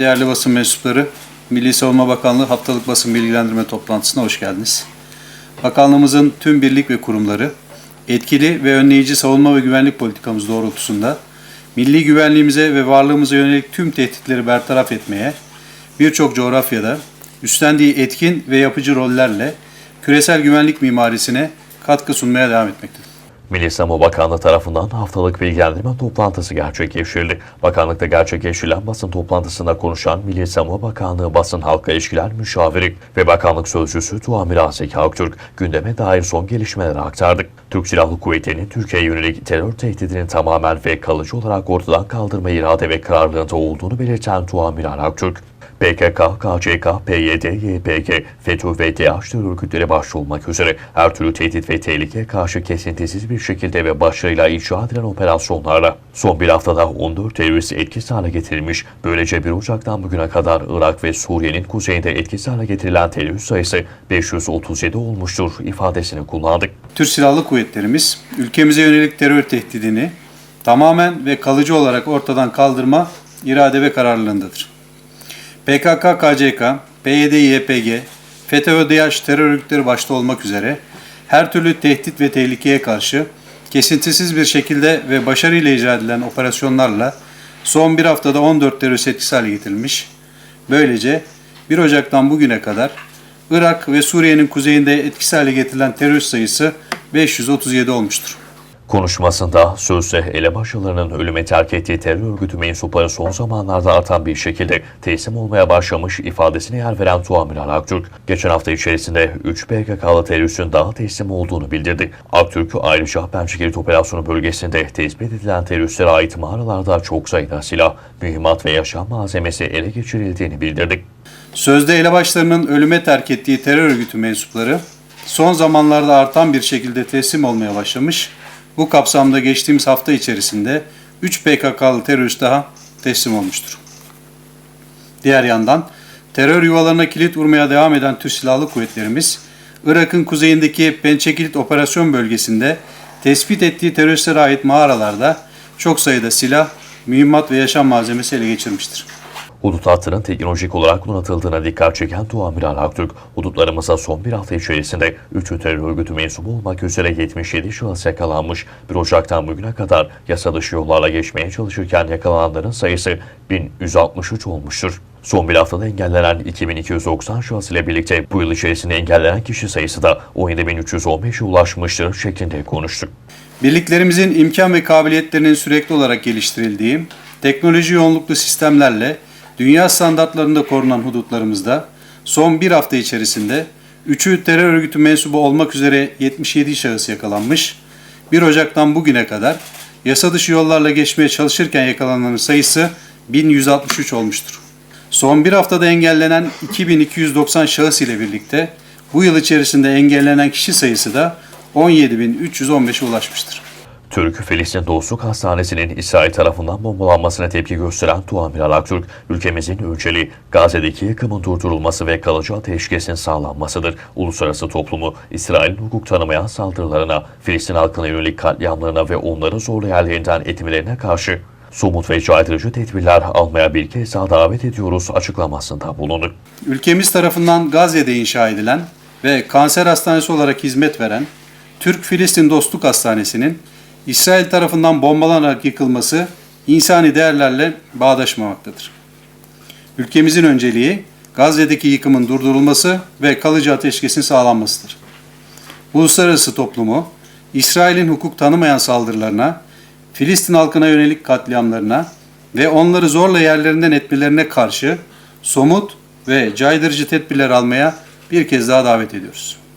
Değerli basın mensupları, Milli Savunma Bakanlığı haftalık basın bilgilendirme toplantısına hoş geldiniz. Bakanlığımızın tüm birlik ve kurumları etkili ve önleyici savunma ve güvenlik politikamız doğrultusunda milli güvenliğimize ve varlığımıza yönelik tüm tehditleri bertaraf etmeye birçok coğrafyada üstlendiği etkin ve yapıcı rollerle küresel güvenlik mimarisine katkı sunmaya devam etmektedir. Milli Savunma Bakanlığı tarafından haftalık bilgilendirme toplantısı gerçekleştirildi. Bakanlıkta gerçekleştirilen basın toplantısında konuşan Milli Savunma Bakanlığı Basın Halka İlişkiler Müşaviri ve Bakanlık Sözcüsü Tuamir Zeki Aktürk gündeme dair son gelişmeleri aktardı. Türk Silahlı Kuvvetleri'nin Türkiye'ye yönelik terör tehdidinin tamamen ve kalıcı olarak ortadan kaldırma irade ve kararlılığında olduğunu belirten Tuamir Aktürk, PKK, KCK, PYD, YPG, FETÖ ve DAEŞ terör örgütleri başta olmak üzere her türlü tehdit ve tehlikeye karşı kesintisiz bir şekilde ve başarıyla icra edilen operasyonlarla son bir haftada 14 terörist etkisiz hale getirilmiş. Böylece 1 Ocak'tan bugüne kadar Irak ve Suriye'nin kuzeyinde etkisiz hale getirilen terörist sayısı 537 olmuştur ifadesini kullandık. Türk Silahlı Kuvvetlerimiz ülkemize yönelik terör tehdidini tamamen ve kalıcı olarak ortadan kaldırma irade ve kararlılığındadır. PKK, KCK, PYD, YPG, FETÖ ve DAEŞ terör örgütleri başta olmak üzere her türlü tehdit ve tehlikeye karşı kesintisiz bir şekilde ve başarıyla icra edilen operasyonlarla son bir haftada 14 terörist etkisiz hale getirilmiş. Böylece 1 Ocak'tan bugüne kadar Irak ve Suriye'nin kuzeyinde etkisiz hale getirilen terörist sayısı 537 olmuştur. Konuşmasında sözde elebaşılarının ölüme terk ettiği terör örgütü mensupları son zamanlarda artan bir şekilde teslim olmaya başlamış ifadesine yer veren Tuamiral Aktürk, geçen hafta içerisinde 3 PKK'lı teröristin daha teslim olduğunu bildirdi. Aktürk ayrıca Pençekilit operasyonu bölgesinde tespit edilen teröristlere ait mağaralarda çok sayıda silah, mühimmat ve yaşam malzemesi ele geçirildiğini bildirdi. Sözde elebaşlarının ölüme terk ettiği terör örgütü mensupları son zamanlarda artan bir şekilde teslim olmaya başlamış. Bu kapsamda geçtiğimiz hafta içerisinde 3 PKK'lı terörist daha teslim olmuştur. Diğer yandan terör yuvalarına kilit vurmaya devam eden Türk Silahlı Kuvvetlerimiz, Irak'ın kuzeyindeki Pençekilit operasyon bölgesinde tespit ettiği teröristlere ait mağaralarda çok sayıda silah, mühimmat ve yaşam malzemesi ele geçirmiştir. Hudut hattının teknolojik olarak donatıldığına dikkat çeken Tuamiral Aktürk, hudutlarımıza son bir hafta içerisinde 3 terör örgütü mensubu olmak üzere 77 şahıs yakalanmış. 1 Ocak'tan bugüne kadar yasa dışı yollarla geçmeye çalışırken yakalananların sayısı 1163 olmuştur. Son bir haftada engellenen 2290 şahıs ile birlikte bu yıl içerisinde engellenen kişi sayısı da 17315'e ulaşmıştır şeklinde konuştuk. Birliklerimizin imkan ve kabiliyetlerinin sürekli olarak geliştirildiği, teknoloji yoğunluklu sistemlerle dünya standartlarında korunan hudutlarımızda son bir hafta içerisinde 3'ü terör örgütü mensubu olmak üzere 77 şahıs yakalanmış, 1 Ocak'tan bugüne kadar yasa dışı yollarla geçmeye çalışırken yakalananların sayısı 1163 olmuştur. Son bir haftada engellenen 2290 şahıs ile birlikte bu yıl içerisinde engellenen kişi sayısı da 17.315'e ulaşmıştır. Türk-Filistin Dostluk Hastanesi'nin İsrail tarafından bombalanmasına tepki gösteren Tuamiral Aktürk, ülkemizin önceliği Gazze'deki yıkımın durdurulması ve kalıcı ateşkesin sağlanmasıdır. Uluslararası toplumu İsrail'in hukuk tanımayan saldırılarına, Filistin halkına yönelik katliamlarına ve onları zorlu yerlerinden etmelerine karşı somut ve caydırıcı tedbirler almaya bir kez daha davet ediyoruz açıklamasında bulundu. Ülkemiz tarafından Gazze'de inşa edilen ve kanser hastanesi olarak hizmet veren Türk-Filistin Dostluk Hastanesi'nin İsrail tarafından bombalanarak yıkılması insani değerlerle bağdaşmamaktadır. Ülkemizin önceliği Gazze'deki yıkımın durdurulması ve kalıcı ateşkesin sağlanmasıdır. Uluslararası toplumu İsrail'in hukuk tanımayan saldırılarına, Filistin halkına yönelik katliamlarına ve onları zorla yerlerinden etmelerine karşı somut ve caydırıcı tedbirler almaya bir kez daha davet ediyoruz.